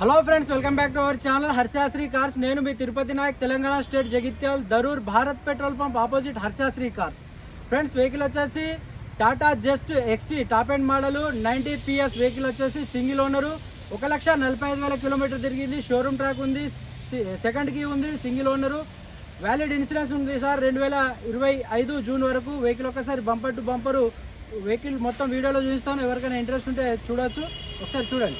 Hello friends welcome back to our channel Harshasri cars నేను మీ Tirupati Nayak Telangana state Jagtial Darur Bharat petrol pump opposite Harshasri cars friends vehicle వచ్చేసి Tata Zest XT top end model ninety PS vehicle వచ్చేసి single owner ఒక లక్ష నలభై ఐదు వేల kilometre తిరిగింది. Showroom track ఉంది. Second key ఉంది. సింగిల్ ఓనరు వ్యాలిడ్ ఇన్సూరెన్స్ ఉంది సార్. రెండు వేల ఇరవై ఐదు జూన్ వరకు వెహికల్ ఒకసారి బంపర్ టు బంపరు వెహికల్ మొత్తం వీడియోలో చూపిస్తాను. ఎవరికైనా ఇంట్రెస్ట్ ఉంటే చూడొచ్చు. ఒకసారి చూడండి.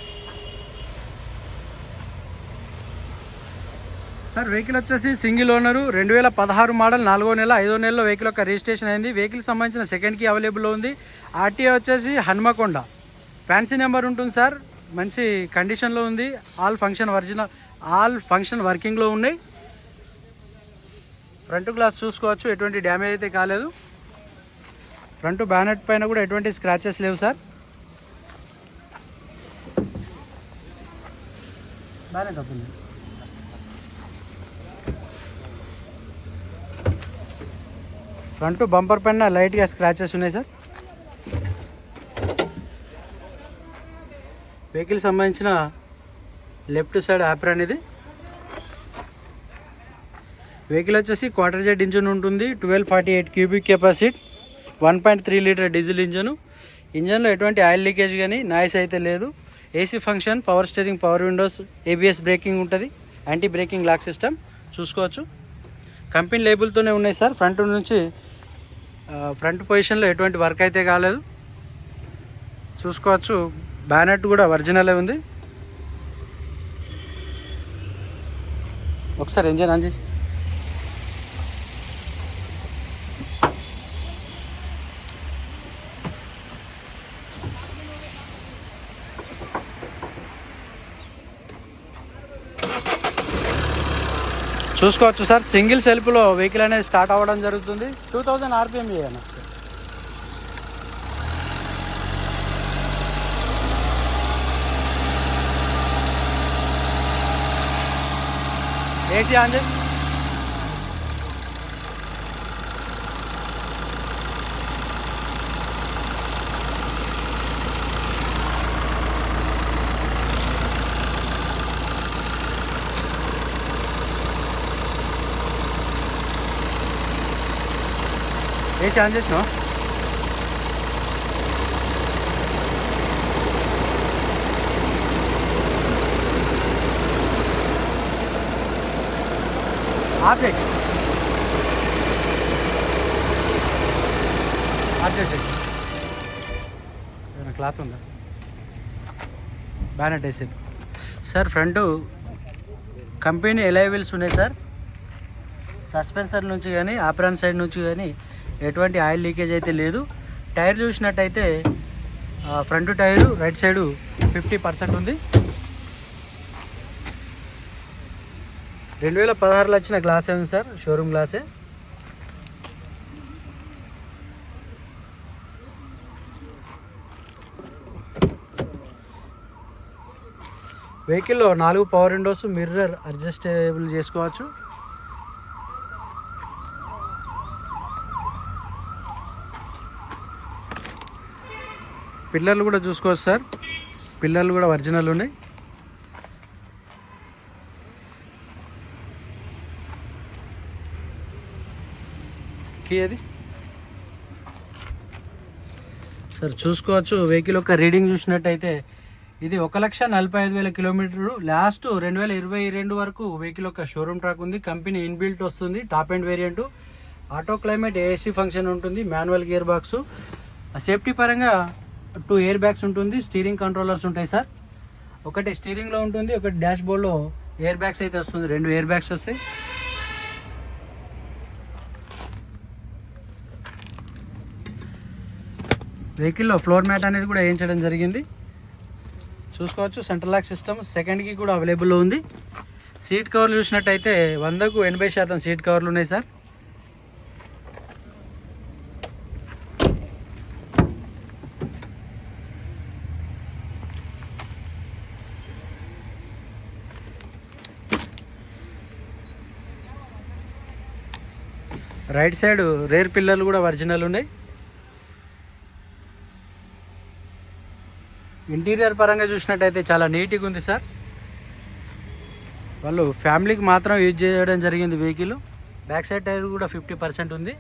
సార్ వెహికల్ వచ్చేసి సింగిల్ ఓనరు రెండు వేల పదహారు మోడల్ నాలుగో నెల ఐదో నెలలో వెహికల్ యొక్క రిజిస్ట్రేషన్ అయింది. వెహికల్ సంబంధించిన సెకండ్ కీ అవైలబుల్లో ఉంది. ఆర్టీఏ వచ్చేసి హన్మకొండ. ఫ్యాన్సీ నెంబర్ ఉంటుంది సార్. మంచి కండిషన్లో ఉంది. All function original all function వర్కింగ్లో ఉన్నాయి. ఫ్రంట్ గ్లాస్ చూసుకోవచ్చు. ఎటువంటి డ్యామేజ్ అయితే కాలేదు. ఫ్రంట్ బ్యానెట్ పైన కూడా ఎటువంటి స్క్రాచెస్ లేవు సార్. బ్యానెట్ అవుతుంది ఫ్రంట్ బంపర్ పైన లైట్గా స్క్రాచెస్ ఉన్నాయి సార్. వెహికల్ సంబంధించిన లెఫ్ట్ సైడ్ యాపర్ అనేది. వెహికల్ వచ్చేసి క్వార్టర్ జెడ్ ఇంజన్ ఉంటుంది twelve forty eight cubic capacity one point three litre diesel engine. ఇంజన్లో ఎటువంటి ఆయిల్ లీకేజ్ కానీ నాయిస్ అయితే లేదు. AC function power steering power windows ABS braking ఉంటుంది యాంటీ బ్రేకింగ్ లాక్ సిస్టమ్ చూసుకోవచ్చు. కంపెనీ లేబుల్తోనే ఉన్నాయి సార్ ఫ్రంట్ నుంచి ఫ్రంట్ పొజిషన్లో ఎటువంటి వర్క్ అయితే కాలేదు. చూసుకోవచ్చు. బ్యానెట్ కూడా ఒరిజినలే ఉంది. ఒకసారి ఎంజాయ్ అంజీ చూసుకోవచ్చు సార్. సింగిల్ సెల్ఫ్లో వెహికల్ అనేది స్టార్ట్ అవ్వడం జరుగుతుంది. టూ థౌజండ్ ఆర్పిఎం చేయను sir? AC on AC on చేసినావా? ఆఫ్ చేయి ఆఫ్ ఏదైనా క్లాత్ ఉందా? బ్యానెట్ వేసి sir front company alloy wheels ఉన్నాయి సార్. సస్పెన్సర్ నుంచి కానీ ఆప్రాన్ సైడ్ నుంచి కానీ ఎటువంటి ఆయిల్ లీకేజ్ అయితే లేదు. టైర్ చూసినట్టయితే front tyre right side fifty percent ఉంది. రెండు వేల పదహారులో వచ్చిన గ్లాసే ఉంది సార్? షోరూమ్ గ్లాసే? వెహికల్లో నాలుగు పవర్ విండోస్ మిర్రర్ అడ్జస్టేబుల్ చేసుకోవచ్చు. పిల్లర్లు కూడా చూసుకోవచ్చు సార్. పిల్లర్లు కూడా ఒరిజినల్ ఉన్నాయి. కీ అది? సార్ చూసుకోవచ్చు. వెహికల్ యొక్క రీడింగ్ చూసినట్టయితే ఇది ఒక లక్ష నలభై ఐదు వేల కిలోమీటర్లు లాస్ట్ రెండు వేల ఇరవై రెండు వరకు వెహికల్ యొక్క షోరూమ్ ట్రాక్ ఉంది. కంపెనీ ఇన్బిల్ట్ వస్తుంది. Top end variant. Auto climate AC function ఉంటుంది. Manual gear box. సేఫ్టీ పరంగా టూ ఎయిర్ బ్యాగ్స్ ఉంటుంది స్టీరింగ్ కంట్రోలర్స్ ఉంటాయి సార్. ఒకటి స్టీరింగ్లో ఉంటుంది ఒకటి డాష్ బోర్డ్లో ఎయిర్ బ్యాగ్స్ అయితే వస్తుంది. రెండు ఎయిర్ బ్యాగ్స్ వస్తాయి. వెహికల్లో ఫ్లోర్ మ్యాట్ అనేది కూడా వేయించడం జరిగింది. చూసుకోవచ్చు సెంట్రల్ లాక్ సిస్టమ్ సెకండ్కి కూడా అవైలబుల్లో ఉంది. సీట్ కవర్లు చూసినట్టయితే వందకు ఎనభై శాతం సీట్ కవర్లు ఉన్నాయి సార్. రైట్ సైడ్ రేర్ పిల్లర్లు కూడా ఒరిజినల్ ఉన్నాయి. ఇంటీరియర్ పరంగా చూసినట్టయితే చాలా నీట్గా ఉంది సార్. వాళ్ళు ఫ్యామిలీకి మాత్రం యూజ్ చేయడం జరిగింది వెహికల్. బ్యాక్ సైడ్ టైర్ కూడా ఫిఫ్టీ పర్సెంట్ ఉంది.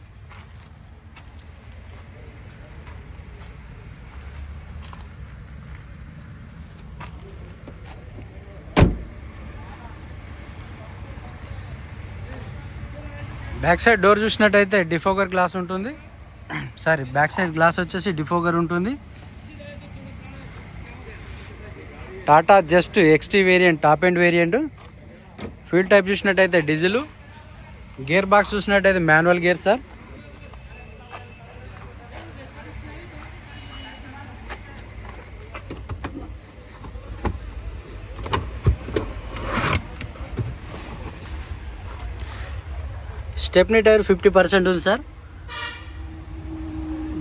బ్యాక్ సైడ్ డోర్ చూసినట్టయితే డిఫోగర్ గ్లాస్ ఉంటుంది. సారీ బ్యాక్ సైడ్ గ్లాస్ వచ్చేసి డిఫోగర్ ఉంటుంది. Tata Zest XT variant top end variant. Fuel type చూసినట్టయితే డీజిల్. గేర్ బాక్స్ చూసినట్టయితే manual gear sir. Stepney tyre fifty percent ఉంది sir.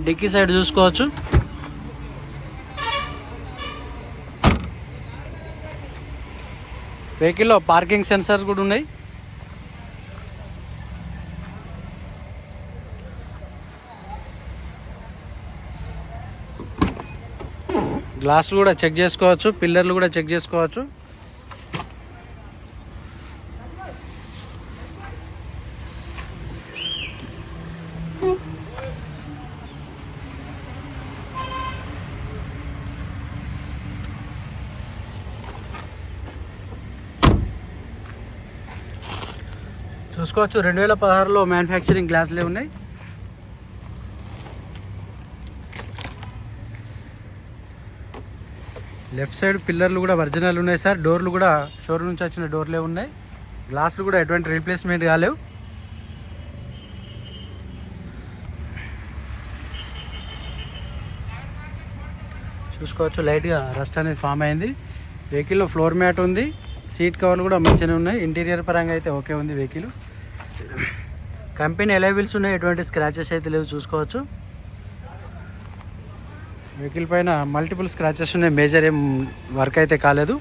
Dickey side చూసుకోవచ్చు. వెహికల్లో parking sensors కూడా ఉన్నాయి. గ్లాస్ కూడా చెక్ చేసుకోవచ్చు పిల్లర్లు కూడా చెక్ చేసుకోవచ్చు. చూసుకోవచ్చు. రెండు వేల పదహారులో మ్యానుఫ్యాక్చరింగ్ గ్లాసులే ఉన్నాయి. లెఫ్ట్ సైడ్ పిల్లర్లు కూడా ఒరిజినల్ ఉన్నాయి సార్. డోర్లు కూడా షోరూమ్ నుంచి వచ్చిన డోర్లే ఉన్నాయి. గ్లాసులు కూడా ఎటువంటి రీప్లేస్మెంట్ కాలేవు. చూసుకోవచ్చు. లైట్గా రస్ట్ అనేది ఫామ్ అయింది. వెహికల్లో ఫ్లోర్ మ్యాట్ ఉంది. సీట్ కవర్లు కూడా మంచిగానే ఉన్నాయి. ఇంటీరియర్ పరంగా అయితే ఓకే ఉంది వెహికల్ కంపెనీ ఎలైవిల్స్ ఉన్నాయి. ఎటువంటి స్క్రాచెస్ అయితే లేవు చూసుకోవచ్చు. వెహికల్ పైన మల్టిపుల్ స్క్రాచెస్ ఉన్నాయి. మేజర్ ఏం వర్క్ అయితే కాలేదు.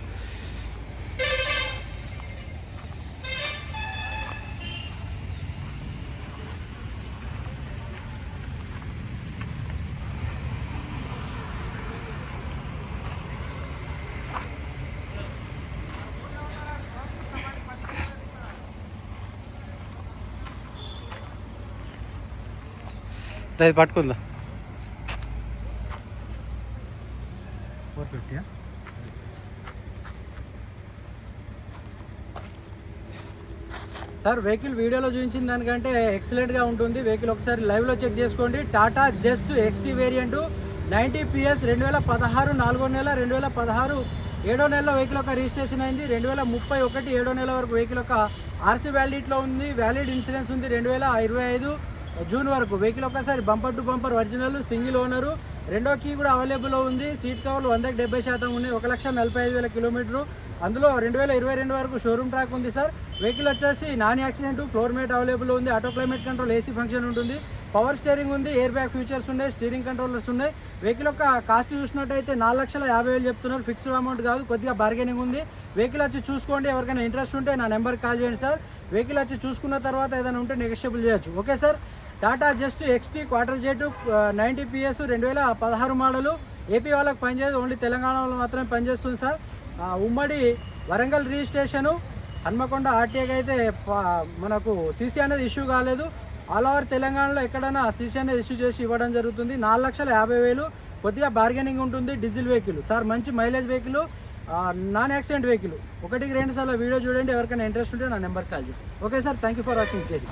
అది పట్టుకుందా? ఫోర్ ఫిఫ్టీ సార్ వెహికల్ వీడియోలో చూపించిన దానికంటే ఎక్సలెంట్గా ఉంటుంది. వెహికల్ ఒకసారి లైవ్లో చెక్ చేసుకోండి. Tata Zest XT variant ninety PS రెండు వేల పదహారు నాలుగో నెల రెండు వేల పదహారు ఏడో నెలలో వెహికల్ యొక్క రిజిస్ట్రేషన్ అయింది. రెండు వేల ముప్పై ఒకటి ఏడో నెల వరకు వెహికల్ యొక్క ఆర్సీ వ్యాలిడిట్లో ఉంది. వ్యాలిడ్ ఇన్సూరెన్స్ ఉంది. రెండు వేల ఇరవై ఐదు జూన్ వరకు వెహికల్ ఒకసారి bumper to bumper original single owner. రెండో కీ కూడా అవైలబుల్లో ఉంది. సీట్ కవర్లు వందకి డెబ్బై శాతం ఉన్నాయి. ఒక లక్ష నలభై ఐదు వేల కిలోమీటరు. అందులో రెండు వేల ఇరవై రెండు వరకు షోరూమ్ ట్రాక్ ఉంది సార్. వెహికల్ వచ్చేసి non accident floor mat available ఉంది. Auto climate control AC function ఉంటుంది. పవర్ స్టీరింగ్ ఉంది ఎయిర్ బ్యాగ్ ఫీచర్స్ ఉన్నాయి స్టీరింగ్ కంట్రోలర్స్ ఉన్నాయి. వెహికల్ యొక్క కాస్ట్ చూసినట్టయితే నాలుగు లక్షల యాభై వేలు చెప్తున్నారు. ఫిక్స్డ్ అమౌంట్ కాదు కొద్దిగా బార్గెనింగ్ ఉంది. వెహికల్ వచ్చి చూసుకోండి ఎవరికైనా ఇంట్రెస్ట్ ఉంటే నా నెంబర్కి కాల్ చేయండి సార్. వెహికల్ వచ్చి చూసుకున్న తర్వాత ఏదైనా ఉంటే నెగోషియబుల్ చేయొచ్చు. Okay sir? Tata Zest XT Quadrajet ninety PS రెండు వేల పదహారు మోడలు. ఏపీ వాళ్ళకి పనిచేయదు ఓన్లీ తెలంగాణలో మాత్రమే పనిచేస్తుంది సార్. ఉమ్మడి వరంగల్ రిజిస్ట్రేషను హన్మకొండ ఆర్టీఏకి అయితే మనకు సీసీ అనేది ఇష్యూ కాలేదు. ఆల్ ఓవర్ తెలంగాణలో ఎక్కడైనా సీసీ అనేది ఇష్యూ చేసి ఇవ్వడం జరుగుతుంది. నాలుగు లక్షల యాభై వేలు కొద్దిగా బార్గెనింగ్ ఉంటుంది డీజిల్ వెహికల్. సార్ మంచి mileage vehicle non accident vehicle. ఒకటికి రెండు సార్లు వీడియో చూడండి ఎవరికైనా ఇంట్రెస్ట్ ఉంటే నా నెంబర్ కాల్ చేయండి. Okay sir thank you for watching చేయండి